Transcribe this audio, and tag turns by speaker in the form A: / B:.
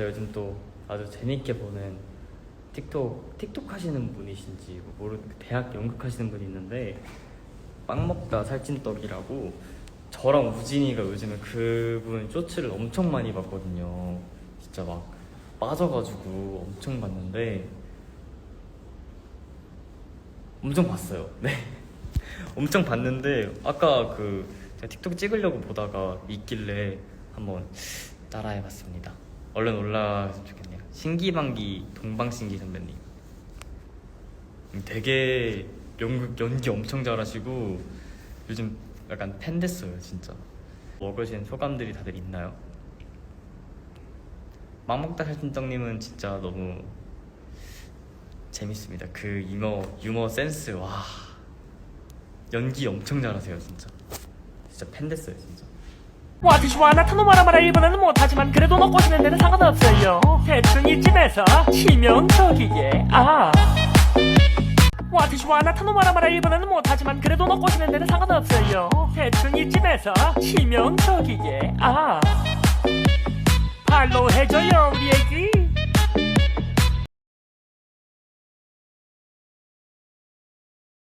A: 제가 요즘 또 아주 재밌게 보는 틱톡 틱톡 하시는 분이신지 뭐 모르 대학 연극 하시는 분이 있는데 빵 먹다 살찐 떡이라고 저랑 우진이가 요즘에 그분 쇼츠를 엄청 많이 봤거든요. 진짜 막 빠져가지고 엄청 봤는데 엄청 봤어요. 네. 엄청 봤는데 아까 그 제가 틱톡 찍으려고 보다가 있길래 한번 따라해봤습니다. 얼른 올라갔으면 좋겠네요. 신기방기 동방신기 선배님. 음, 되게 연극 연기 엄청 잘하시고 요즘 약간 팬 됐어요 진짜. 먹으신 소감들이 다들 있나요? 맘먹다 살찐떡님은 진짜 너무 재밌습니다. 그 유머 유머 센스 와 연기 엄청 잘하세요 진짜. 진짜 팬 됐어요 진짜.
B: 와주시와 나타노마라 마라 일본어는 못하지만 그래도 먹고 싶는 데는 상관없어요. 대충 이쯤에서 치명적이게. 아. 와주시와 나타노마라 마라 일본어는 못하지만 그래도 먹고 싶는 데는 상관없어요. 대충 이쯤에서 치명적이게. 아. 발로 해줘요 우리 애기